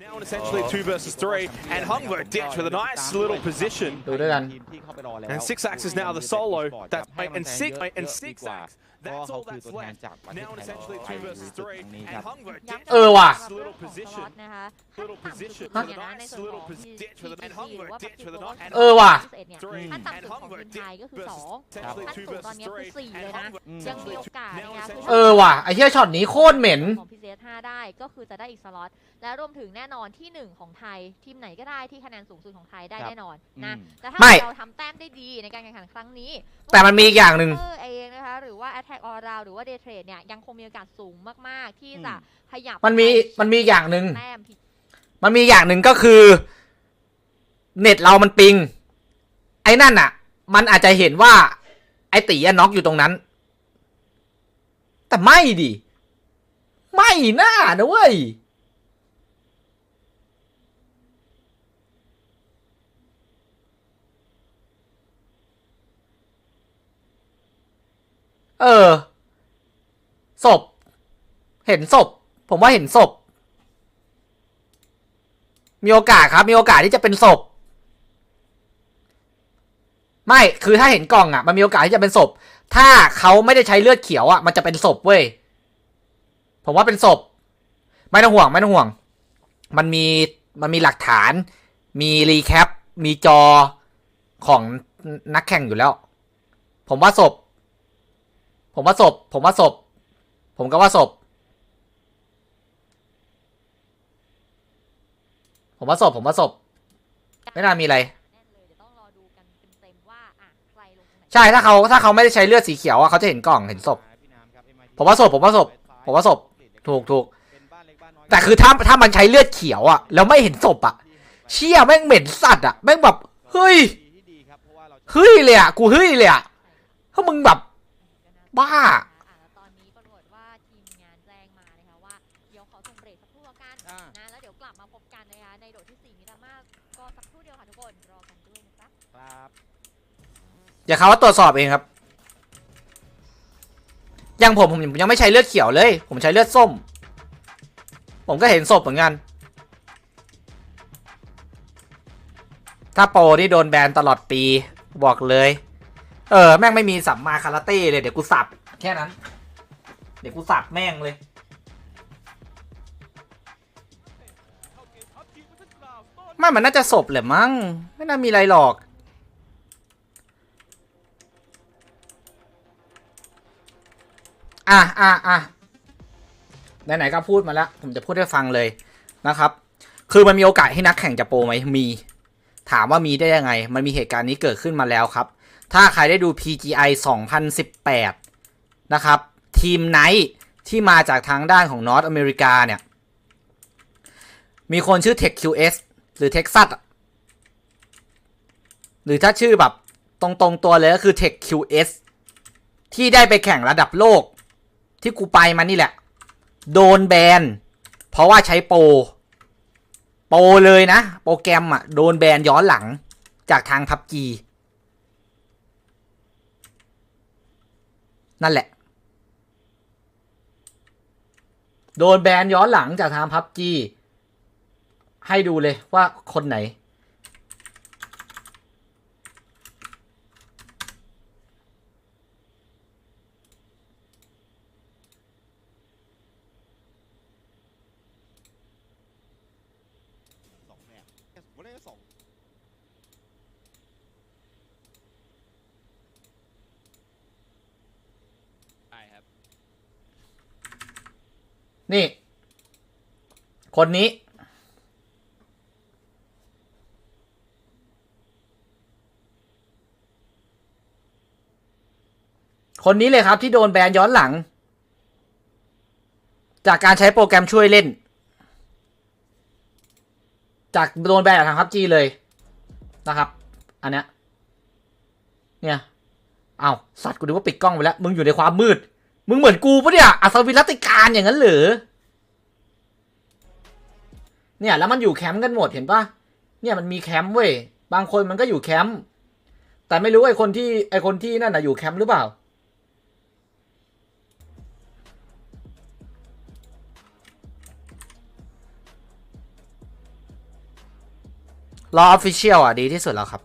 Now in essentially two versus three, and Hungler ditch with a nice little position. ดูด้วยกัน And six axe is now the solo. That's and six and six axe. เพราะว่า That's เขา all คือ that's ตัวแทน left. จากประเทศ Now in ไทย essentially เรา two ไป versus จุด three, ตรงนี้ค and รับ Hungler ย้ำ ditch เออว่ะส little ล็อ position. ตนะคะ Little ขั้นต่ำ position สุด with a ๆนะใน nice ส่วน little ของ pos- ditch with a- and ห Hungler รือว่า ditch with a nice- and เออว่ะเนี่ย Three, ขั้น and ต่ำสุดของ Hungler ทีมไทยก็คือ versus สอง essentially ขั้น two สูงตอน versus นี้คือ three, สี่ and เลยนะ Hungler ยังมีโอกาสนะคะคือเออว่ะไอ้เหี้ยช็อตนี้โคตรเหม็น ของ PCS 5ได้ก็คือจะได้อีกสล็อตและรวมถึงแน่นอนที่หนึ่งของไทย ทีมไหนก็ได้ที่คะแนนสูงสุดของไทยได้ครับแน่นอนนะอืม แต่ถ้าไม่เราทำแต้มได้ดีในการแข่งขันครั้งนี้แต่มันมีอีกอย่างหนึ่ง เออเองนะคะหรือว่า Attack All Round หรือว่า Day Trade เนี่ยยังคงมีโอกาสสูงมากๆ ที่จะขยับมันมีไปมันมีอีกอย่างหนึ่ง แต้มมันมีอย่างหนึ่งก็คือ เน็ตเรามันปิง ไอ้นั่นอะ มันอาจจะเห็นว่า ไอ้ตีอะน็อกอยู่ตรงนั้น แต่ไม่ดิ ไม่น่านะเว้ย เออ ศพ เห็นศพ ผมว่าเห็นศพ มีโอกาสครับ มีโอกาสที่จะเป็นศพ ไม่ คือถ้าเห็นกล่องอะ มันมีโอกาสที่จะเป็นศพ ถ้าเขาไม่ได้ใช้เลือดเขียวอะ มันจะเป็นศพเว้ย ผมว่าเป็นศพ ไม่ต้องห่วง ไม่ต้องห่วง มันมี มันมีหลักฐาน มีรีแคป มีจอของนักแข่งอยู่แล้ว ผมว่าศพ ผมว่าศพ ผมว่าศพ ผมก็ว่าศพ ผมว่าศพ ผมว่าศพ ไม่น่ามีอะไรแน่นเลยเดี๋ยวต้องรอดูกันเต็มๆว่าอะใครลงตรงไหนใช่ถ้าเขาถ้าเขาไม่ได้ใช้เลือดสีเขียวอะเขาจะเห็นกล่องเห็นศพ ผมว่าศพ ผมว่าศพ ผมว่าศพ ถูกถูก แต่คือถ้าถ้ามันใช้เลือดเขียวอะแล้วไม่เห็นศพอะเชี่ยแม่งเหม็นสัตว์อะแม่งแบบ เฮ้ย เฮ้ยเลยอะกูเฮ้ยเลยอะถ้ามึงแบบ บ้า ตอนนี้ปรากฏว่าทีมงานแจ้งมานะคะว่าเดี๋ยวขอส่งเบรกสักครู่ล้วกันนะแล้วเดี๋ยวกลับมาพบกันนะคะในโดดที่4มีดรามาก็สักครู่เดียวค่ะทุกคนรอกันด้วยนะครับครับอย่าเขาว่าตรวจสอบเองครับอย่างผมผมยังไม่ใช้เลือดเขียวเลย ผมใช้เลือดส้ม ผมก็เห็นศพเหมือนกัน ถ้าโปรนี่โดนแบนตลอดปี บอกเลย เออแม่งไม่มีสัมมาคาราเต้เลยเดี๋ยวกูสับแค่นั้น เดี๋ยวกูสับแม่งเลย ไม่มันน่าจะศพแหละมั้งไม่น่ามีอะไรหรอกอะอะอะไหนๆก็พูดมาแล้ว ผมจะพูดให้ฟังเลยนะครับ คือมันมีโอกาสให้นักแข่งจะโปรไหมมี ถามว่ามีได้ยังไง มันมีเหตุการณ์นี้เกิดขึ้นมาแล้วครับ ถ้าใครได้ดู PGI 2018 นะครับ ทีมไนท์ที่มาจากทางด้านของนอร์ t อเมริกาเนี่ย มีคนชื่อ TechQS หรือ Texas หรือถ้าชื่อแบบตรงๆตัวเลยก็คือ TechQS ที่ได้ไปแข่งระดับโลก ที่กูไปมานี่แหละ โดนแบน เพราะว่าใช้โปร โปรเลยนะ โปรแกรมอะโดนแบนย้อนหลังจากทางพับจีนั่นแหละ โดนแบนย้อนหลังจากทางพับจีให้ดูเลยว่าคนไหน สองเนี่ยแค่ผมเล่นแค่สอง ใช่ ครับ นี่ คนนี้ คนนี้เลยครับที่โดนแบนย้อนหลัง จากการใช้โปรแกรมช่วยเล่น จากโดนแบนจากทางพับจีเลยนะครับ อันเนี้ยเนี่ยอ้าวสัตว์กูนึกว่าปิดกล้องไปแล้ว มึงอยู่ในความมืด มึงเหมือนกูปะเนี่ย อัศวินรัติการอย่างนั้นหรือ เนี่ย แล้วมันอยู่แคมป์กันหมดเห็นปะเนี่ยมันมีแคมป์เว้ย บางคนมันก็อยู่แคมป์ แต่ไม่รู้ไอคนที่ไอคนที่นั่นน่ะอยู่แคมป์หรือเปล่า รอออฟฟิเชียลอะดีที่สุดแล้วครับ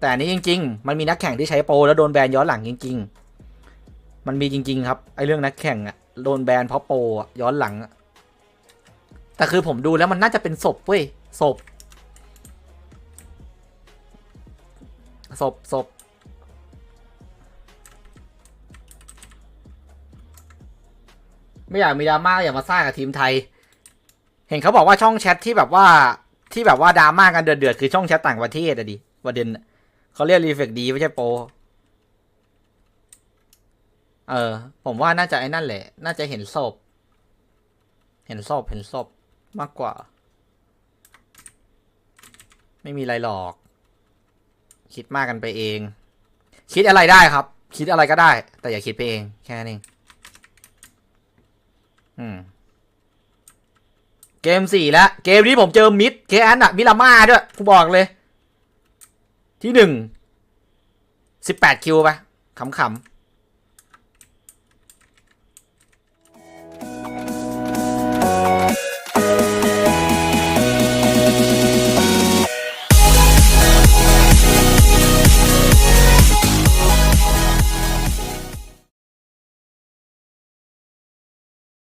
แต่อันนี้จริง ๆ มันมีนักแข่งที่ใช้โปรแล้วโดนแบนย้อนหลังจริง ๆ มันมีจริง ๆ ครับ ไอเรื่องนักแข่งอะโดนแบนเพราะโปรอะย้อนหลังอะแต่คือผมดูแล้วมันน่าจะเป็นศพเว้ยศพศพศพไม่อยากมีดราม่าอย่ามาซ่างกับทีมไทย เห็นเขาบอกว่าช่องแชทที่แบบว่าที่แบบว่าดราม่ากันเดือดๆคือช่องแชทต่างประเทศอะดิประเด็นเขาเรียกรีเฟกดีไม่ใช่โปร เออ ผมว่าน่าจะไอ้นั่นแหละ น่าจะเห็นศพ เห็นศพ เห็นศพมากกว่า ไม่มีอะไรหรอก คิดมากกันไปเอง คิดอะไรได้ครับ คิดอะไรก็ได้ แต่อย่าคิดไปเอง แค่นั้นเองอืม เกมสี่แล้ว เกมนี้ผมเจอมิด เคอนอะมิลาม่าด้วยกูบอกเลย ที่หนึ่ง สิบแปดคิวไปขำๆ